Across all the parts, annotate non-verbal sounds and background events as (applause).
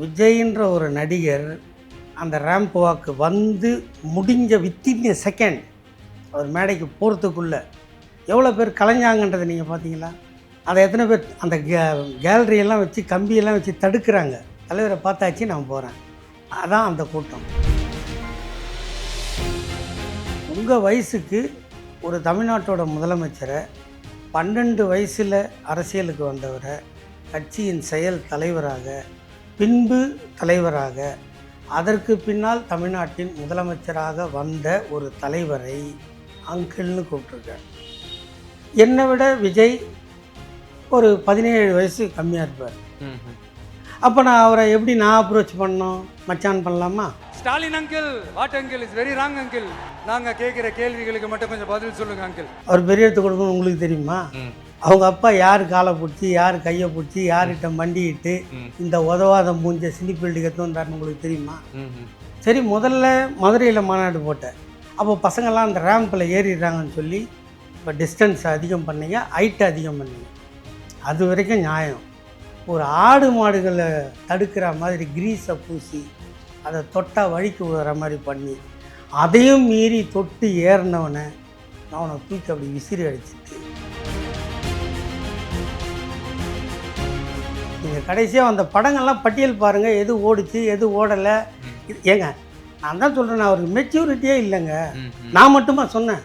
விஜய்ன்ற ஒரு நடிகர் அந்த ரேம்ப் வாக்கு வந்து முடிஞ்ச வித்தின் செகண்ட் அவர் மேடைக்கு போகிறதுக்குள்ளே எவ்வளோ பேர் கலைஞ்சாங்கன்றதை நீங்கள் பார்த்தீங்களா? அதை எத்தனை பேர் அந்த கே கேலரியெல்லாம் வச்சு கம்பியெல்லாம் வச்சு தடுக்கிறாங்க. தலைவரை பார்த்தாச்சு நான் போகிறேன் அதான் அந்த கூட்டம். உங்கள் வயசுக்கு ஒரு தமிழ்நாட்டோட முதலமைச்சரை பன்னெண்டு வயசில் அரசியலுக்கு வந்தவரை கட்சியின் செயல் தலைவராக பின்பு தலைவராக அதற்கு பின்னால் தமிழ்நாட்டின் முதலமைச்சராக வந்த ஒரு தலைவரை அங்கிள்னு கூப்பிட்ருக்கார் என்னை விட விஜய் ஒரு பதினேழு வயசு கம்மியாக இருப்பார். அப்போ நான் அவரை எப்படி நான் அப்ரோச் பண்ணோம் மச்சான் பண்ணலாமா? Stalin uncle what uncle is very wrong uncle நாங்க கேட்கிற கேள்விகளுக்கு மட்டும் கொஞ்சம் பதில் சொல்லுங்க அங்கிள் அவர் பெரிய இடத்து கொடுக்கணும் உங்களுக்கு தெரியுமா? அவங்க அப்பா யார் காலை பிடிச்சி யார் கையை பிடிச்சி யார்கிட்ட மண்டிட்டு இந்த உதவாத மூஞ்ச சினிப்பீல்டு எடுத்து வந்தாருன்னு உங்களுக்கு தெரியுமா? சரி முதல்ல மதுரையில் மாநாடு போட்டேன் அப்போ பசங்கள்லாம் அந்த ரேம்பில் ஏறிடுறாங்கன்னு சொல்லி இப்போ டிஸ்டன்ஸ் அதிகம் பண்ணீங்க ஹைட் அதிகம் பண்ணீங்க. அது வரைக்கும் நியாயம். ஒரு ஆடு மாடுகளை தடுக்கிற மாதிரி கிரீஸை பூசி அதை தொட்டால் வழிக்கு விடுற மாதிரி பண்ணி அதையும் மீறி தொட்டு ஏறினவனை நான் அவனை தூக்கி அப்படி விசிறி அடிச்சிட்டு நீங்கள் கடைசியாக அந்த படங்கள்லாம் பட்டியல் பாருங்கள் எது ஓடுச்சு எது ஓடலை. இது- ஏங்க நான் தான் சொல்கிறேன் அவருக்கு மெச்சூரிட்டியே இல்லைங்க. நான் மட்டுமா சொன்னேன்?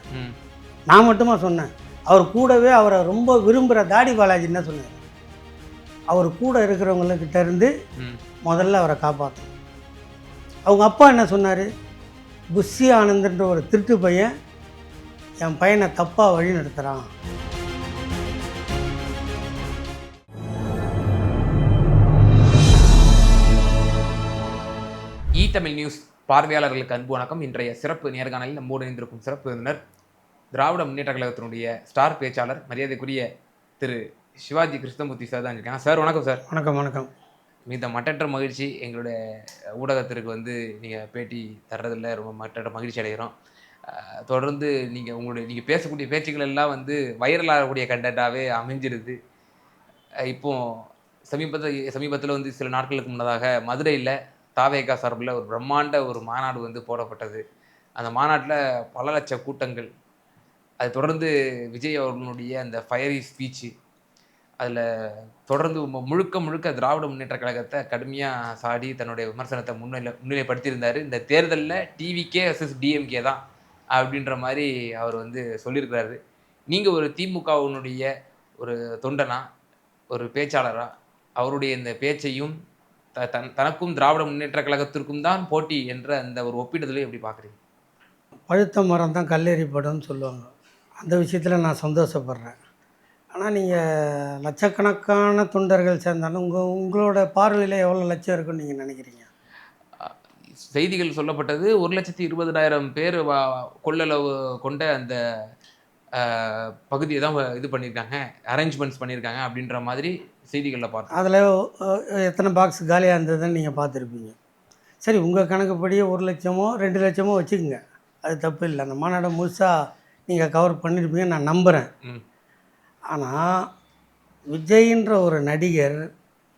நான் மட்டுமா சொன்னேன்? அவர் கூடவே அவரை ரொம்ப விரும்புகிற தாடி பாலாஜி என்ன சொன்னார்? அவர் கூட இருக்கிறவங்கக்கிட்ட இருந்து முதல்ல அவரை காப்பாற்றணும் அவங்க அப்பா என்ன சொன்னார்? புஷி ஆனந்தன்ற ஒரு திருட்டு பையன் என் பையனை தப்பாக வழி நடத்துகிறான் தமிழ் நியூஸ் பார்வையாளர்களுக்கு அன்பு வணக்கம். இன்றைய சிறப்பு நேர்காணலில் நம்மோடு இணைந்திருக்கும் சிறப்பு விருந்தினர் திராவிட முன்னேற்ற கழகத்தினுடைய ஸ்டார் பேச்சாளர் மரியாதைக்குரிய திரு சிவாஜி கிருஷ்ணமூர்த்தி சார் தான் இருக்காங்க. சார் வணக்கம் சார். வணக்கம் வணக்கம். மிக மட்டற்ற மகிழ்ச்சி. எங்களுடைய ஊடகத்திற்கு வந்து நீங்கள் பேட்டி தர்றதில்ல. ரொம்ப மட்டற்ற மகிழ்ச்சி அடைகிறோம். தொடர்ந்து நீங்கள் உங்களுடைய நீங்கள் பேசக்கூடிய பேச்சுக்கள் எல்லாம் வந்து வைரலாகக்கூடிய கண்டென்ட்டாகவே அமைஞ்சிருது. அஹ், இப்போ சமீபத்தில் சமீபத்தில் வந்து சில நாட்களுக்கு முன்னதாக மதுரையில் தாவேகா சார்பில் ஒரு பிரம்மாண்ட ஒரு மாநாடு வந்து போடப்பட்டது. அந்த மாநாட்டில் பல லட்ச கூட்டங்கள். அது தொடர்ந்து விஜய் அவர்களுடைய அந்த ஃபயரி ஸ்பீச்சு அதில் தொடர்ந்து முழுக்க முழுக்க திராவிட முன்னேற்ற கழகத்தை கடுமையாக சாடி தன்னுடைய விமர்சனத்தை முன்னிலை முன்னிலைப்படுத்தியிருந்தார். இந்த தேர்தலில் டிவிகே எஸ்எஸ் டிஎம்கே தான் அப்படின்ற மாதிரி அவர் வந்து சொல்லியிருக்கிறாரு. நீங்கள் ஒரு திமுகவினுடைய ஒரு தொண்டனா ஒரு பேச்சாளராக அவருடைய இந்த பேச்சையும் த தன் தனக்கும் திராவிட முன்னேற்ற கழகத்திற்கும் தான் போட்டி என்ற அந்த ஒரு ஒப்பிடுதலை எப்படி பார்க்குறீங்க? பழுத்த மரம் தான் கல்லெறி படம்னு சொல்லுவாங்க. அந்த விஷயத்தில் நான் சந்தோஷப்படுறேன். ஆனால் நீங்கள் லட்சக்கணக்கான தொண்டர்கள் சேர்ந்தாலும் உங்கள் உங்களோட பார்வையில் எவ்வளோ லட்சம் இருக்குன்னு நீங்கள் நினைக்கிறீங்க? செய்திகள் சொல்லப்பட்டது ஒரு லட்சத்தி இருபதாயிரம் பேர் வா- கொள்ளளவு கொண்ட அந்த பகுதியை தான் இது பண்ணியிருக்காங்க. அரேஞ்ச்மெண்ட்ஸ் பண்ணியிருக்காங்க அப்படின்ற மாதிரி செய்திகளில் பார்த்தோம் அதில் எத்தனை பாக்ஸ் காலியாக இருந்ததுன்னு நீங்கள் பார்த்துருப்பீங்க. சரி உங்கள் கணக்குப்படி ஒரு லட்சமோ ரெண்டு லட்சமோ வச்சுக்கோங்க. அது தப்பு இல்லை. அந்த மாநாடை முழுசாக நீங்கள் கவர் பண்ணியிருப்பீங்க நான் நம்புகிறேன் ஆனால் விஜய்ன்ற ஒரு நடிகர்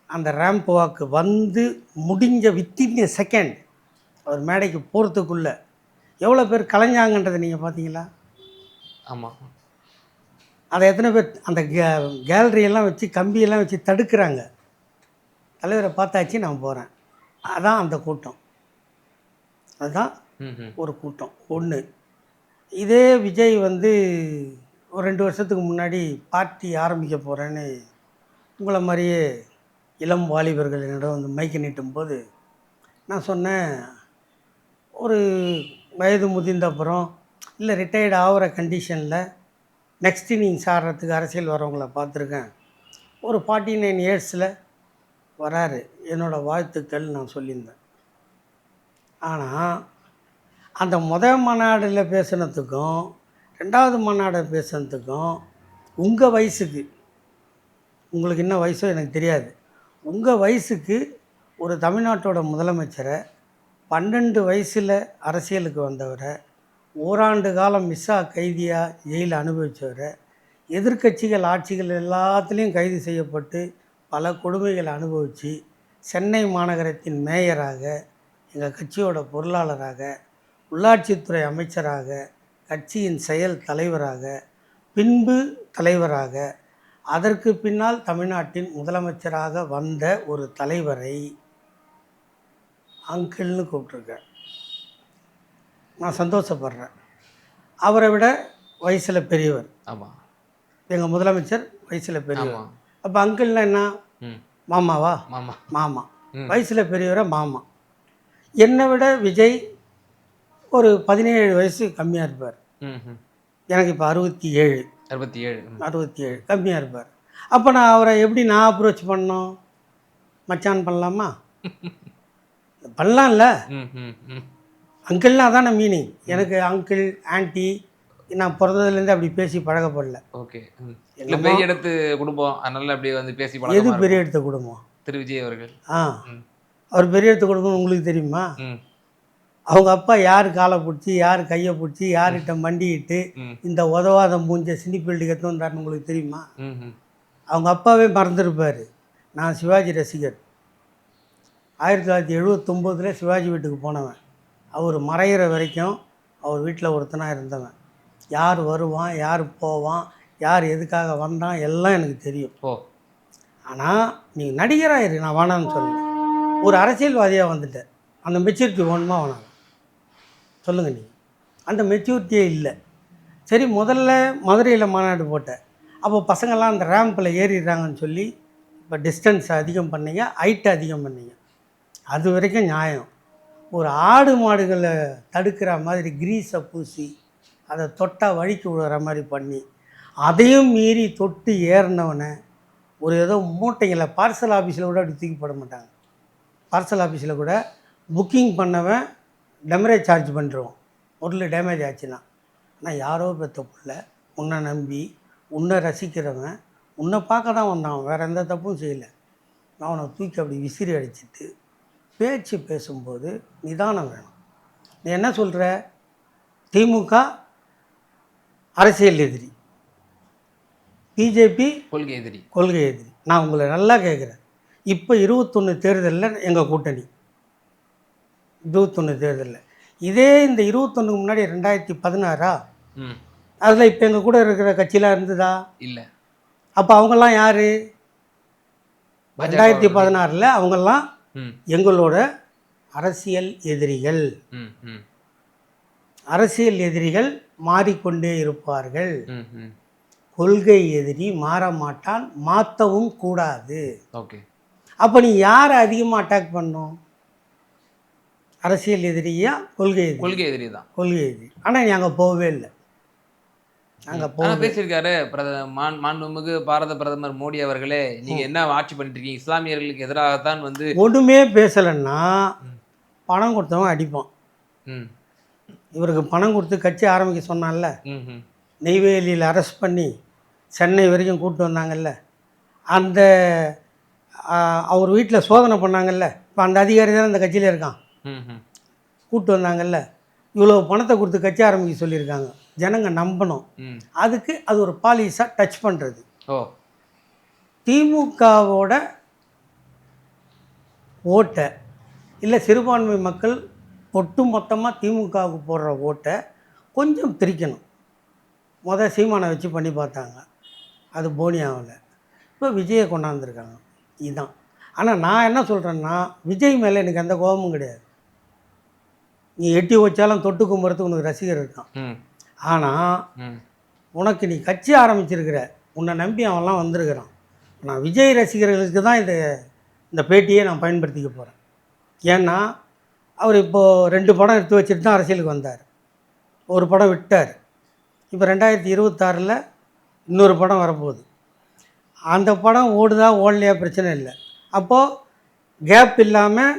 அந்த ரேம்ப் வாக்கு வந்து முடிஞ்ச வித்தின் செகண்ட் அவர் மேடைக்கு போகிறதுக்குள்ளே எவ்வளோ பேர் கலைஞ்சாங்கன்றதை நீங்கள் பார்த்தீங்களா? ஆமாம் அதை எத்தனை பேர் அந்த கே கேலரியெல்லாம் வச்சு கம்பியெல்லாம் வச்சு தடுக்கிறாங்க. தலைவரை பார்த்தாச்சு நான் போகிறேன் அதான் அந்த கூட்டம். அதுதான் ஒரு கூட்டம். ஒன்று இதே விஜய் வந்து ஒரு ரெண்டு வருஷத்துக்கு முன்னாடி பார்ட்டி ஆரம்பிக்க போகிறேன்னு உங்களை மாதிரியே இளம் வாலிபர்கள் என்னிடம் வந்து மைக்க நீட்டும் போது நான் சொன்னேன் ஒரு வயது முதிர்ந்த அப்புறம் இல்லை ரிட்டையர்ட் ஆகிற கண்டிஷனில் நெக்ஸ்ட் இன்னிங்ஸ் ஆடுறதுக்கு அரசியல் வரவங்கள பார்த்துருக்கேன். ஒரு ஃபார்ட்டி நைன் இயர்ஸில் வராரு. என்னோடய வாழ்த்துக்கள் நான் சொல்லியிருந்தேன். ஆனால் அந்த முதல் மாநாடில் பேசுனதுக்கும் ரெண்டாவது மாநாடு பேசுனதுக்கும் உங்கள் வயசுக்கு உங்களுக்கு என்ன வயசோ எனக்கு தெரியாது. உங்கள் வயசுக்கு ஒரு தமிழ்நாட்டோட முதலமைச்சரை பன்னெண்டு வயசில் அரசியலுக்கு வந்தவரை ஓராண்டு காலம் மிஸ்ஸா கைதியாக ஜெயிலில் அனுபவித்தவரை எதிர்க்கட்சிகள் ஆட்சிகள் எல்லாத்துலேயும் கைது செய்யப்பட்டு பல கொடுமைகளை அனுபவித்து சென்னை மாநகரத்தின் மேயராக எங்கள் கட்சியோட பொருளாளராக உள்ளாட்சித்துறை அமைச்சராக கட்சியின் செயல் தலைவராக பின்பு தலைவராக அதற்கு பின்னால் தமிழ்நாட்டின் முதலமைச்சராக வந்த ஒரு தலைவரை அங்கிள்னு கூப்பிட்ருக்கேன் நான் சந்தோஷப்படுறேன். அவரை விட வயசில் பெரியவர். ஆமாம் எங்கள் முதலமைச்சர் வயசில் பெரியவர். அப்போ அங்கிள்னா என்ன? மாமாவா? மாமா. மாமா. வயசில் பெரியவரை மாமா. என்னை விட விஜய் ஒரு பதினேழு வயசு கம்மியாக இருப்பார். எனக்கு இப்போ அறுபத்தி ஏழு அறுபத்தி ஏழு. அறுபத்தி ஏழு கம்மியாக இருப்பார். அப்போ நான் அவரை எப்படி நான் அப்ரோச் பண்ணோம் மச்சான் பண்ணலாமா? (laughs) பண்ணலாம்ல. அங்கிள்னா அதான மீனிங் எனக்கு அங்கிள் ஆன்ட்டி நான் பிறந்ததுலேருந்து அப்படி பேசி பழகப்படல. ஓகே. இல்லை பெரிய இடத்து குடும்பம். அதனால அப்படியே வந்து பேசி பழக்கமா எது. பெரிய எடுத்த குடும்பம்? திரு விஜய் அவர்கள். ஆ. அவர் பெரிய எடுத்த குடும்பம் உங்களுக்கு தெரியுமா? அவங்க அப்பா யார் காலை பிடிச்சி யார் கையை பிடிச்சி யார்கிட்ட மண்டிக்கிட்டு இந்த உதவாத மூஞ்ச சினிப்பீல்டு கற்று வந்தாருன்னு உங்களுக்கு தெரியுமா? அவங்க அப்பாவே மறந்துருப்பார். நான் சிவாஜி ரசிகர். ஆயிரத்தி தொள்ளாயிரத்தி எழுபத்தொம்போதில் சிவாஜி வீட்டுக்கு போனவன். அவர் மறையிற வரைக்கும் அவர் வீட்டில் ஒருத்தனாக இருந்தவன். யார் வருவான் யார் போவான் யார் எதுக்காக வந்தான் எல்லாம் எனக்கு தெரியும். ஓ. ஆனால் நீ நடிகராக இரு நான் வேணான்னு சொல்லல ஒரு அரசியல்வாதியாக வந்துட்டேன் அந்த மெச்சூரிட்டி வேணுமா வேணாம்? சொல்லுங்கள் நீங்கள் அந்த மெச்சூரிட்டியே இல்லை. சரி முதல்ல மதுரையில் மாநாடு போட்டேன் அப்போ பசங்கள்லாம் அந்த ரேம்பில் ஏறிடுறாங்கன்னு சொல்லி இப்போ டிஸ்டன்ஸ் அதிகம் பண்ணீங்க ஹைட் அதிகம் பண்ணீங்க. அது வரைக்கும் நியாயம். ஒரு ஆடு மாடுகளை தடுக்கிற மாதிரி கிரீஸை பூசி அதை தொட்டால் வழிக்கு விடுற மாதிரி பண்ணி அதையும் மீறி தொட்டு ஏறினவனை ஒரு ஏதோ மூட்டைகளை பார்சல் ஆஃபீஸில் கூட அப்படி தூக்கி போட மாட்டாங்க. பார்சல் ஆஃபீஸில் கூட புக்கிங் பண்ணவன் டெமரேஜ் சார்ஜ் பண்ணுறோம் பொருள் டேமேஜ் ஆச்சுன்னா. ஆனால் யாரோ பெற்ற புள்ள உன்னை நம்பி உன்னை ரசிக்கிறவன் உன்னை பார்க்க தான் வந்தான். வேறு எந்த தப்பும் செய்யலை. நான் அவனை தூக்கி அப்படி விசிறி அடிச்சிட்டு பேச்சு பேசும்போது நிதானம் வேணும். நீ என்ன சொல்கிற திமுக அரசியல் எதிரி. பிஜேபி கொள்கை எதிரி. கொள்கை எதிரி. நான் உங்களை நல்லா கேட்குறேன். இப்போ இருபத்தொன்று தேர்தலில் எங்கள் கூட்டணி? இருபத்தொன்று தேர்தலில். இதே இந்த இருபத்தொன்னுக்கு முன்னாடி ரெண்டாயிரத்தி பதினாறா? அதில் இப்போ எங்கள் கூட இருக்கிற கட்சியெலாம் இருந்ததா? இல்லை. அப்போ அவங்கெல்லாம் யார்? ரெண்டாயிரத்தி பதினாறில் அவங்கெல்லாம் எங்களோட அரசியல் எதிரிகள். அரசியல் எதிரிகள் மாறிக்கொண்டே இருப்பார்கள். கொள்கை எதிரி மாற மாட்டான் மாற்றவும் கூடாது. ஓகே. அப்போ நீ யாரை அதிகமாக அட்டாக் பண்ணும்? அரசியல் எதிரியா கொள்கை கொள்கை எதிரி தான். கொள்கை எதிரி. ஆனால் நீ அங்கே போகவே இல்லை. அங்கே போ ஆனா பேசியிருக்காரு பிரத மாண் மாண்புமிகு பாரத பிரதமர் மோடி அவர்களே நீங்க என்ன ஆட்சி பண்ணிட்டு இருக்கீங்க இஸ்லாமியர்களுக்கு எதிராகத்தான் வந்து ஒன்றுமே பேசலைன்னா பணம் கொடுத்தவன் அடிப்பான். ம். இவருக்கு பணம் கொடுத்து கட்சி ஆரம்பிக்க சொன்னான்ல. ம் ம். நெய்வேலியில் அரெஸ்ட் பண்ணி சென்னை வரைக்கும் கூப்பிட்டு வந்தாங்கல்ல. அந்த அவர் வீட்டில் சோதனை பண்ணாங்கல்ல. இப்போ அந்த அதிகாரி தான் அந்த கட்சியில் இருக்கான். ம் ம். கூப்பிட்டு வந்தாங்கல்ல. இவ்வளோ பணத்தை கொடுத்து கட்சி ஆரம்பிக்க சொல்லியிருக்காங்க. ஜனங்க நம்பணும். அதுக்கு அது ஒரு பாலிஸாக டச் பண்ணுறது திமுகவோட ஓட்டை இல்லை சிறுபான்மை மக்கள் ஒட்டு மொத்தமாக திமுகவுக்கு போடுற ஓட்டை கொஞ்சம் பிரிக்கணும். முத சீமானை வச்சு பண்ணி பார்த்தாங்க. அது போனியாவில் இப்போ விஜயை கொண்டாந்துருக்காங்க. இதுதான் ஆனால் நான் என்ன சொல்கிறேன்னா விஜய் மேலே எனக்கு எந்த கோபமும் கிடையாது. நீ எட்டி வச்சாலும் தொட்டு கும்புறதுக்கு உனக்கு ரசிகர் இருக்கான். ஆனால் உனக்கு நீ கட்சி ஆரம்பிச்சிருக்கிற உன்னை நம்பி அவன்லாம் வந்திருக்கிறான். நான் விஜய் ரசிகர்களுக்கு தான் இந்த இந்த பேட்டியை நான் பயன்படுத்திக்க போகிறேன் ஏன்னா அவர் இப்போது ரெண்டு படம் எடுத்து வச்சுட்டு தான் அரசியலுக்கு வந்தார். ஒரு படம் விட்டார். இப்போ ரெண்டாயிரத்தி இருபத்தாறில் இன்னொரு படம் வரப்போகுது. அந்த படம் ஓடுதா ஓடலையா பிரச்சனை இல்லை. அப்போது கேப் இல்லாமல்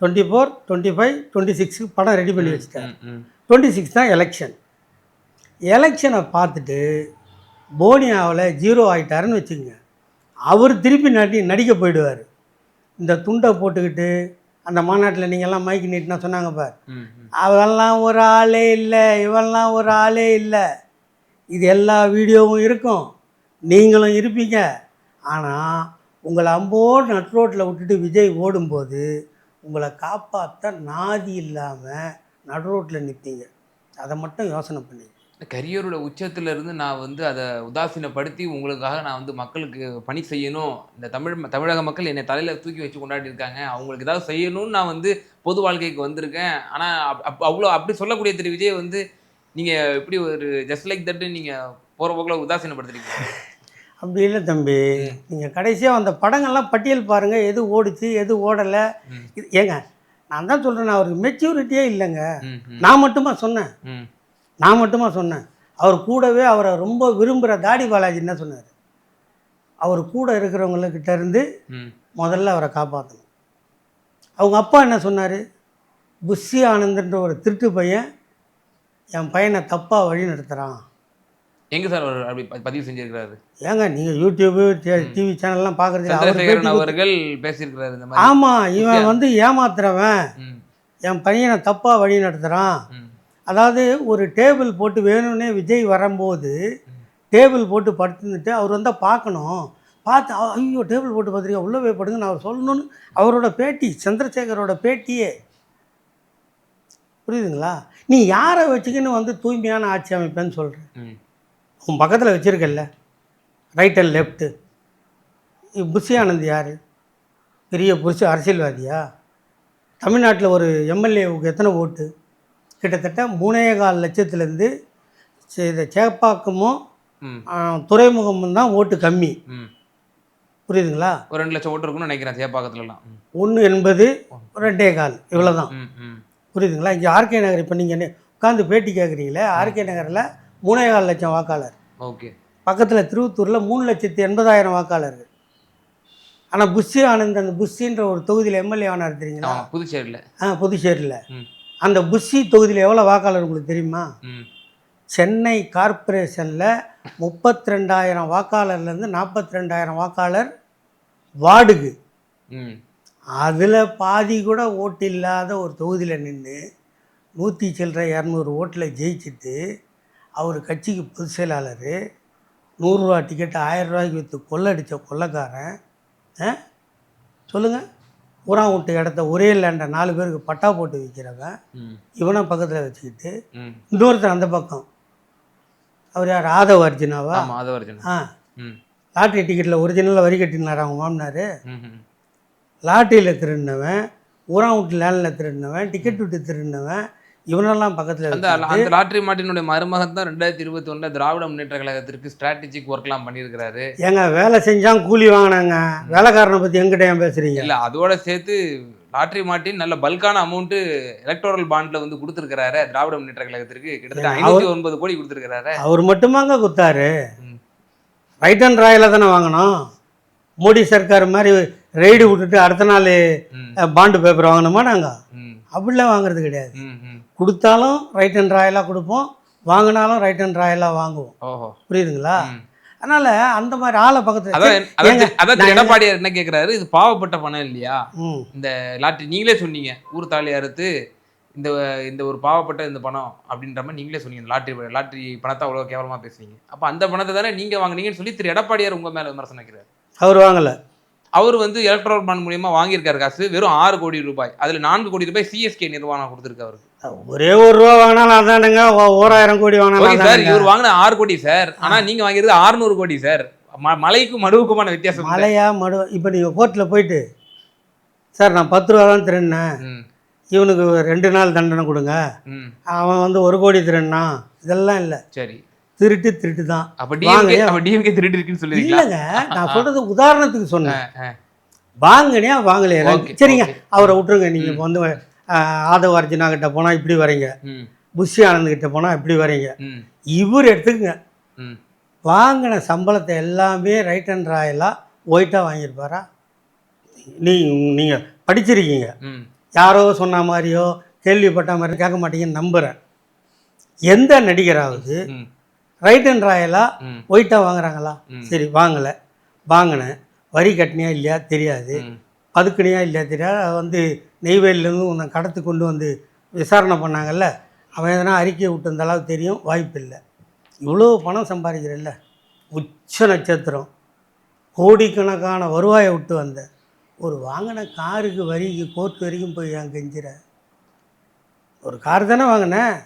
twenty four twenty five twenty சிக்ஸுக்கு படம் ரெடி பண்ணி வச்சுட்டார். டுவெண்ட்டி சிக்ஸ் தான் எலெக்ஷன் எலெக்ஷனை பார்த்துட்டு போனியாவில் ஜீரோ ஆகிட்டாருன்னு வச்சுக்கோங்க. அவர் திருப்பி நடி நடிக்க போயிடுவார். இந்த துண்டை போட்டுக்கிட்டு அந்த மாநாட்டில் நீங்கள்லாம் மைக்கு நீட்டினா சொன்னாங்க பார். அவெல்லாம் ஒரு ஆளே இல்லை இவெல்லாம் ஒரு ஆளே இல்லை. இது எல்லா வீடியோவும் இருக்கும். நீங்களும் இருப்பீங்க. ஆனால் உங்களை அம்போடு நட்ரோட்டில் விட்டுட்டு விஜய் ஓடும்போது உங்களை காப்பாற்ற நாதி இல்லாமல் நடுரோட்டில் நிற்பீங்க அதை மட்டும் யோசனை பண்ணி கரியரோட உச்சத்துல இருந்து நான் வந்து அதை உதாசீனப்படுத்தி உங்களுக்காக நான் வந்து மக்களுக்கு பணி செய்யணும். இந்த தமிழ் தமிழக மக்கள் என்னை தலையில தூக்கி வச்சு கொண்டாடி இருக்காங்க. அவங்களுக்கு ஏதாவது செய்யணும்னு நான் வந்து பொது வாழ்க்கைக்கு வந்திருக்கேன். ஆனா அப்- அப்- அவ்வளோ அப்படி சொல்லக்கூடிய திரு விஜய் வந்து நீங்க இப்படி ஒரு ஜஸ்ட் லைக் தட் நீங்க போற போக்கில் உதாசீனப்படுத்துறீங்க அப்படி இல்லை தம்பி. நீங்கள் கடைசியாக அந்த படங்கள்லாம் பட்டியல் பாருங்கள் எது ஓடுச்சு எது ஓடலை. இது ஏங்க நான் தான் சொல்கிறேன் அவருக்கு மெச்சூரிட்டியே இல்லைங்க. நான் மட்டுமா சொன்னேன். நான் மட்டுமா சொன்னேன். அவர் கூடவே அவரை ரொம்ப விரும்புகிற தாடி பாலாஜி என்ன சொன்னார்? அவர் கூட இருக்கிறவங்கக்கிட்ட இருந்து. முதல்ல அவரை காப்பாற்றணும் அவங்க அப்பா என்ன சொன்னார்? புஷி ஆனந்தன்ற ஒரு திருட்டு பையன் என் பையனை தப்பாக வழி நடத்துகிறான் எங்க சார் அவர் அப்படி பதிவு செஞ்சிருக்கிறாரு? ஏங்க நீங்கள் யூடியூப்பு டிவி சேனல்லாம் பார்க்குறது அவர்கள் பேசியிருக்கிறாரு இந்த மாதிரி. ஆமாம் இவன் வந்து ஏமாத்துறவன். என் பையனை தப்பாக வழி நடத்துகிறான் அதாவது ஒரு டேபிள் போட்டு வேணும்னே விஜய் வரும்போது டேபிள் போட்டு படுத்துட்டு அவர் வந்தால் பார்க்கணும். பார்த்து ஐயோ டேபிள் போட்டு பார்த்துருக்கா உள்ளே போய் படுங்கன்னு அவர் சொல்லணும்னு அவரோட பேட்டி சந்திரசேகரோட பேட்டியே. புரியுதுங்களா? நீ யாரை வச்சுக்கின்னு வந்து தூய்மையான ஆட்சி அமைப்பேன்னு சொல்கிறேன். உன் பக்கத்தில் வச்சுருக்கல்ல ரைட் அண்ட் லெஃப்ட்டு புஷி ஆனந்த் யார்? பெரிய புருஷ அரசியல்வாதியா? தமிழ்நாட்டில் ஒரு எம்எல்ஏவுக்கு எத்தனை ஓட்டு? கிட்டத்தட்ட மூணே கால் லட்சத்துலேருந்து இந்த சேப்பாக்கமும் துறைமுகமும் தான் ஓட்டு கம்மி. ம். புரியுதுங்களா? ஒரு ரெண்டு லட்சம் ஓட்டு இருக்கும்னு நினைக்கிறேன் சேப்பாக்கத்துலலாம். ஒன்று எண்பது ரெண்டே கால் இவ்வளோ தான். புரியுதுங்களா? இங்கே ஆர்கே நகர் இப்போ நீங்கள் உட்காந்து பேட்டி கேட்குறீங்களே ஆர்கே நகரில் மூணே கால் லட்சம் வாக்காளர். ஓகே. பக்கத்தில் திருவத்தூரில் மூணு லட்சத்தி எண்பதாயிரம் வாக்காளர்கள். ஆனால் புஷி ஆனந்த் அந்த புஷின்ற ஒரு தொகுதியில் எம்எல்ஏ ஆனார் தெரியுங்களா? புதுச்சேரியில். ஆ புதுச்சேரியில். அந்த புஷி தொகுதியில் எவ்வளோ வாக்காளர் உங்களுக்கு தெரியுமா? சென்னை கார்ப்பரேஷனில் முப்பத்தி ரெண்டாயிரம் வாக்காளர்லேருந்து நாற்பத்தி ரெண்டாயிரம் வாக்காளர் வார்டுக்கு. அதில் பாதி கூட ஓட்டு இல்லாத ஒரு தொகுதியில் நின்று நூற்றி சில்லற இரநூறு ஓட்டில் ஜெயிச்சுட்டு அவர் கட்சிக்கு பொதுச் செயலாளர் நூறுரூவா டிக்கெட் ஆயிரம் ரூபாய்க்கு விற்று கொள்ளடிச்ச கொள்ளைக்காரன் ஆ? சொல்லுங்கள் ஊரா விட்டு இடத்த ஒரே லேண்டை நாலு பேருக்கு பட்டா போட்டு விற்கிறவன் இவனை பக்கத்தில் வச்சுக்கிட்டு இன்னொருத்தர் அந்த பக்கம். அவர் யார்? ஆதவ அர்ஜுனாவா? அது வருது ஆ. லாட்ரி டிக்கெட்டில் ஒரிஜினலாக வரி கட்டினார் அவங்க மாமனார். லாட்டரியில் திருடினவன் ஊரா விட்டு லேனில் திருடினவன் டிக்கெட் விட்டு திருடினவன் இவனெல்லாம் பக்கத்தில் அந்த அந்த லாட்டரி மாட்டினுடைய மருமகன் தான் ரெண்டாயிரத்தி இருபத்தி ஒண்ணுல திராவிட முன்னேற்ற கழகத்திற்கு ஸ்ட்ராட்டஜிக் ஒர்க்லாம் பண்ணியிருக்கிறாரு. ஏங்க வேலை செஞ்சான் கூலி வாங்கினாங்க. வேலைக்காரனை பற்றி எங்கிட்ட ஏன் பேசுகிறீங்க இல்ல அதோட சேர்த்து லாட்டரி மாட்டின் நல்ல பல்கான அமௌண்ட் எலக்டோரல் பாண்ட்ல வந்து கொடுத்துருக்கிறாரு. திராவிட முன்னேற்ற கழகத்திற்கு கிட்டத்தட்ட ஐநூத்தி ஒன்பது கோடி கொடுத்துருக்கிறாரு. அவர் மட்டுமாங்க குத்தாரு ம். ரைட் அண்ட் ராயில் தானே வாங்கினோம். மோடி சர்க்கார் மாதிரி ரெய்டு விட்டுட்டு அடுத்த நாள் பாண்டு பேப்பர் வாங்கணுமா நாங்கள் அப்படிலாம் வாங்குறது கிடையாது. கொடுத்தாலும் ரைட் அண்ட் ராயலாக கொடுப்போம். வாங்கினாலும் ரைட் அண்ட் ராயலாக வாங்குவோம். புரியுதுங்களா. அதனால் அந்த மாதிரி ஆளை பக்கத்தில் அதான் எடப்பாடியார் என்ன கேக்குறாரு? இது பாவப்பட்ட பணம் இல்லையா? இந்த லாட்டரி நீங்களே சொன்னீங்க ஊர் தாலி அறுத்து இந்த இந்த ஒரு பாவப்பட்ட இந்த பணம் அப்படின்ற மாதிரி நீங்களே சொன்னீங்க லாட்டரி லாட்டரி பணத்தை அவ்வளோ கேவலமா பேசுனீங்க. அப்ப அந்த பணத்தை தானே நீங்க வாங்குனீங்கன்னு சொல்லி திரு எடப்பாடியார் உங்க மேல விமர்சனம் வைக்கிறார். அவர் வாங்கலை. அவர் வந்து எலக்ட்ரல் பாண்ட் மூலியமா வாங்கியிருக்காரு காசு வெறும் ஆறு கோடி ரூபாய். அதுல நான்கு கோடி ரூபாய் சிஎஸ்கே நிர்வாகம் கொடுத்துருக்கு அவருக்கு. ஒரே ஒரு ரூபா வாங்கினாலும் அதானுங்க ஓராயிரம் கோடி வாங்கினாலும் சார். இவர் வாங்கின ஆறு கோடி சார். ஆனா நீங்க வாங்கியது 600 கோடி சார். ம- மலைக்கும் மடுவுக்குமான வித்தியாசம். மலையா மடு இப்போ நீங்கள் கோர்ட்டில் போயிட்டு சார் நான் பத்து ரூபா தான் திருடினேன். இவனுக்கு ரெண்டு நாள் தண்டனை கொடுங்க. அவன் வந்து ஒரு கோடி திருடினான். இதெல்லாம் இல்லை. சரி. திருட்டு திருட்டு தான் அப்ப டிஎம்கே வாங்கலையா? அப்ப டிஎம்கே திருடி இருக்குன்னு சொல்லுவீங்களா? இல்லைங்க நான் சொல்றது உதாரணத்துக்கு சொன்னேன். வாங்கினியா வாங்கலையா சரிங்க. அவரை விட்டுருங்க. நீங்கள் வந்து ஆதவ அர்ஜுனா கிட்ட போனால் இப்படி வரீங்க. புஷி ஆனந்த் கிட்ட போனால் இப்படி வரீங்க. இவர் எடுத்துக்கங்க. வாங்கின சம்பளத்தை எல்லாமே ரைட் அண்ட் ராயலாக ஒயிட்டாக வாங்கியிருப்பாரா? நீ நீங்கள் படிச்சிருக்கீங்க. யாரோ சொன்ன மாதிரியோ கேள்விப்பட்ட மாதிரி கேட்க மாட்டீங்கன்னு நம்புகிறேன் எந்த நடிகராவது ரைட் அண்ட் ராயலாக ம். ஒயிட்டாக வாங்குறாங்களா. சரி வாங்கலை. வாங்கினேன். வரி கட்டினியா இல்லையா தெரியாது. பதுக்குனியா இல்லையா தெரியாது. அது வந்து நெய்வேலியிலேருந்து உன்னை கடத்து கொண்டு வந்து விசாரணை பண்ணாங்கல்ல? அவன் எதனா அறிக்கை விட்டு அளவுக்கு தெரியும். வாய்ப்பு இல்லை. இவ்வளோ பணம் சம்பாதிக்கிறல்ல? உச்ச நட்சத்திரம். கோடிக்கணக்கான வருவாயை விட்டு வந்த. ஒரு வாங்கின காருக்கு வரிக்கு கோர்ட் வரைக்கும் போய் ஏன் கெஞ்சிற? ஒரு கார் தானே வாங்கின?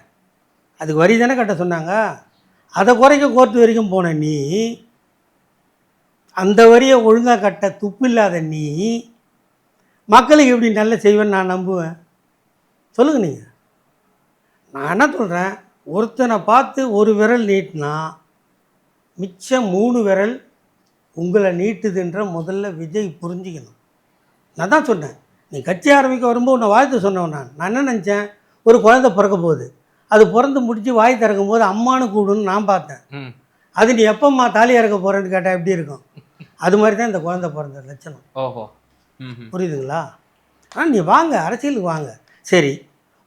அதுக்கு வரி தானே கட்ட சொன்னாங்க? அதை குறைக்க கோர்ட் வரைக்கும் போன நீ அந்த வரியை ஒழுங்காக கட்ட துப்பில்லாத நீ மக்களுக்கு எப்படி நல்ல செய்வேன்னு நான் நம்புவேன். சொல்லுங்கள் நீங்கள் நான் என்ன சொல்கிறேன் ஒருத்தனை பார்த்து ஒரு விரல் நீட்டினா மிச்சம் மூணு விரல் உங்களை நீட்டுதுன்ற முதல்ல விஜய் புரிஞ்சுக்கணும். நான் தான் சொன்னேன். நீ கட்சி ஆரம்பிக்க வரும்போது உன்னை வாழ்த்து சொன்னவன் நான். நான் என்ன நினச்சேன்? ஒரு குழந்தை பிறக்க போகுது. அது பிறந்து முடிச்சு வாய் திறக்கும் போது அம்மானு கூடுன்னு நான் பார்த்தேன். அது நீ எப்பம்மா தாலி இறக்க போகிறேன்னு கேட்டால் எப்படி இருக்கும்? அது மாதிரி தான் இந்த குழந்தை பிறந்த லட்சணம். ஓஹோ. ம் புரியுதுங்களா? ஆனால் நீ வாங்க அரசியலுக்கு வாங்க. சரி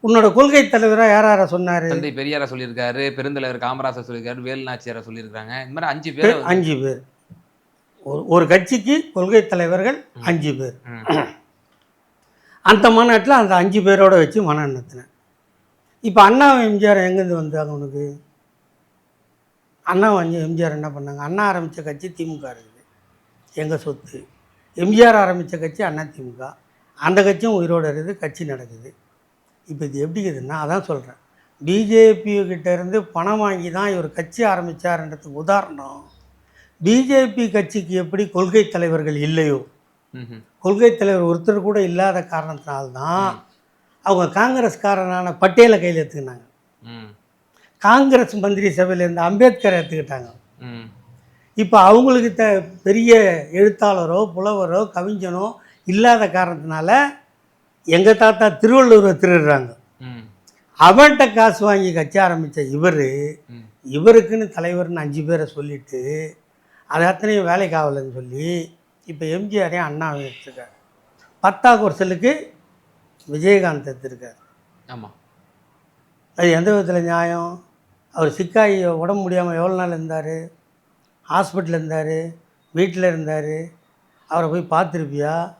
உன்னோட கொள்கை தலைவராக யார் யாரை சொன்னார்? தந்தை பெரியாரா சொல்லியிருக்காரு பெருந்தலைவர் காமராசர் சொல்லியிருக்காரு வேலுநாச்சியாரை சொல்லியிருக்காங்க. இந்த மாதிரி அஞ்சு பேர் அஞ்சு பேர். ஒரு ஒரு கட்சிக்கு கொள்கை தலைவர்கள் அஞ்சு பேர். அந்த மாநாட்டில் அந்த அஞ்சு பேரோட வச்சு மனம் நடத்தினேன் இப்போ அண்ணா எம்ஜிஆர் எங்கேருந்து வந்தாங்க உனக்கு? அண்ணா வந்து எம்ஜிஆர் என்ன பண்ணாங்க? அண்ணா ஆரம்பித்த கட்சி திமுக இருக்குது. எங்கள் சொத்து? எம்ஜிஆர் ஆரம்பித்த கட்சி அண்ணா திமுக. அந்த கட்சியும் உயிரோடு இருக்குது கட்சி நடக்குது. இப்போ இது எப்படி இருக்குதுன்னா அதான் சொல்கிறேன் பிஜேபி கிட்ட இருந்து பணம் வாங்கி தான் இவர் கட்சி ஆரம்பித்தாருன்றதுக்கு உதாரணம். பிஜேபி கட்சிக்கு எப்படி கொள்கை தலைவர்கள் இல்லையோ. கொள்கை தலைவர் ஒருத்தர் கூட இல்லாத காரணத்தினால்தான் அவங்க காங்கிரஸ்காரனான பட்டேலை கையில் எடுத்துக்கினாங்க காங்கிரஸ் மந்திரி சபையில் இருந்த அம்பேத்கரை எடுத்துக்கிட்டாங்க. இப்போ அவங்களுக்கு த பெரிய எழுத்தாளரோ புலவரோ கவிஞனோ இல்லாத காரணத்தினால எங்கள் தாத்தா திருவள்ளூரை திருடுறாங்க. அவன்கிட்ட காசு வாங்கி கட்சி ஆரம்பித்த இவர் இவருக்குன்னு தலைவர்னு அஞ்சு பேரை சொல்லிட்டு அது அத்தனையும் வேலைக்கு ஆகலைன்னு சொல்லி இப்போ எம்ஜிஆரையும் அண்ணாவையும் எடுத்திருக்காரு பத்தாவது வருஷத்துக்கு விஜயகாந்த் எடுத்திருக்காரு. ஆமாம் அது எந்த விதத்தில் நியாயம்? அவர் சிக்காயி உடம்பு முடியாமல் எவ்வளோ நாள் இருந்தார்? ஹாஸ்பிட்டலில் இருந்தார்? வீட்டில் இருந்தார்? அவரை போய் பார்த்துருப்பியா?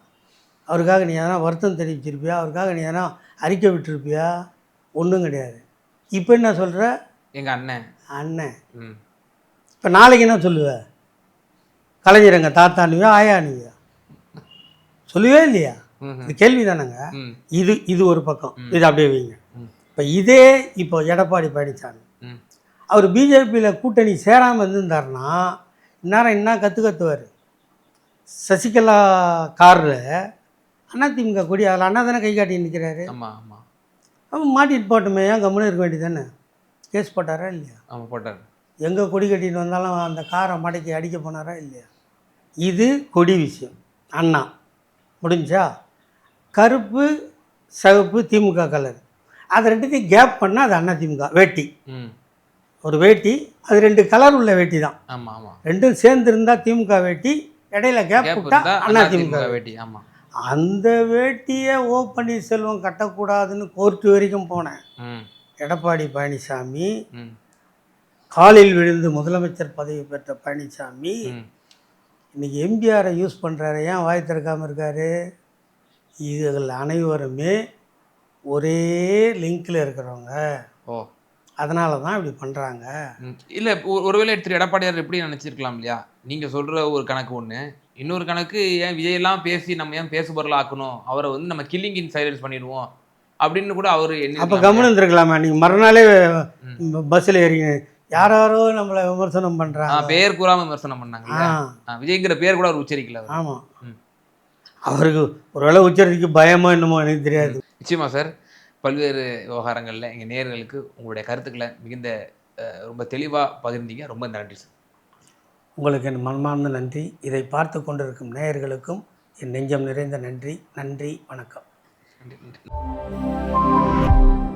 அவருக்காக நீ எதனா வருத்தம் தெரிவிச்சிருப்பியா? அவருக்காக நீ எதனா அறிக்கை விட்டுருப்பியா? ஒன்றும் கிடையாது. இப்போ என்ன சொல்கிற எங்கள் அண்ணன். அண்ணன். ம். இப்போ நாளைக்கு என்ன சொல்லுவ? கலைஞர் எங்கள் தாத்தானுவியா ஆயானுவியா சொல்லுவே இல்லையா. இது கேள்வி தானேங்க இது இது ஒரு பக்கம். இது அப்படியே வைங்க. இப்போ இதே இப்போ எடப்பாடி பழனிசாமி அவர் பிஜேபியில் கூட்டணி சேராமல் இருந்திருந்தாருன்னா இந்நேரம் என்ன கற்று கத்துவார்? சசிகலா காரில் அதிமுக கொடி அதில் அண்ணா தானே கை காட்டி நிற்கிறாரு ஆமாம் ஆமாம் அவன் மாட்டிட்டு போட்டுமே ஏன் கம்முன்னு இருக்க வேண்டியதானே கேஸ் போட்டாரா இல்லையா? ஆமாம் போட்டார். எங்கே கொடி கட்டிட்டு வந்தாலும் அந்த காரை மடக்கி அடிக்க போனாரா இல்லையா? இது கொடி விஷயம். அண்ணா முடிஞ்சா? கருப்பு சிவப்பு திமுக கலர் அது ரெண்டுத்தையும் கேப் பண்ணால் அது அண்ணா திமுக வேட்டி. ஒரு வேட்டி அது ரெண்டு கலர் உள்ள வேட்டி தான். ஆமாம் ஆமாம் ரெண்டும் சேர்ந்து இருந்தால் திமுக வேட்டி இடையில கேப் விட்டா அண்ணா திமுக வேட்டி. ஆமாம் அந்த வேட்டியை ஓ பன்னீர்செல்வம் கட்டக்கூடாதுன்னு கோர்ட்டு வரைக்கும் போனேன். எடப்பாடி பழனிசாமி காலில் விழுந்து முதலமைச்சர் பதவி பெற்ற பழனிசாமி இன்னைக்கு எம்ஜிஆரை யூஸ் பண்ணுறாரு ஏன் வாய் திறக்காமல் இருக்காரு? இதுகள் அனைவருமே ஒரே லிங்கில் இருக்கிறவங்க. ஓ. அதனால தான் இப்படி பண்ணுறாங்க ம். இல்ல ஒருவேளை திரு எடப்பாடியார் எப்படி நினைச்சிருக்கலாம் இல்லையா? நீங்க சொல்ற ஒரு கணக்கு ஒண்ணு. இன்னொரு கணக்கு ஏன் விஜயெல்லாம் பேசி நம்ம ஏன் பேசுபொருள் ஆக்கணும்? அவரை வந்து நம்ம கில்லிங் இன் சைலன்ஸ் பண்ணிடுவோம். அப்படின்னு கூட அவரு அப்போ என்ன கவனம் இருந்திருக்கலாமா நீங்கள் மறுநாளே பஸ்ஸில் ஏறிங்க யார் யாரோ நம்மளை விமர்சனம் பண்ணுறாங்க பேர் கூறாம விமர்சனம் பண்ணாங்க விஜய்ங்கிற பேர் கூட அவர் உச்சரிக்கல. ஆமாம் ம். அவருக்கு ஒருவேளை உச்சரிக்கு பயமோ என்னமோ எனக்கு தெரியாது. நிச்சயமா சார். பல்வேறு விவகாரங்கள்ல எங்க நேயர்களுக்கு உங்களுடைய கருத்துக்களை மிகுந்த ரொம்ப தெளிவா பகிர்ந்தீங்க. ரொம்ப நன்றி சார். உங்களுக்கு என் மனமார்ந்த நன்றி. இதை பார்த்து கொண்டிருக்கும் நேயர்களுக்கும் என் நெஞ்சம் நிறைந்த நன்றி. நன்றி. வணக்கம். நன்றி நன்றி.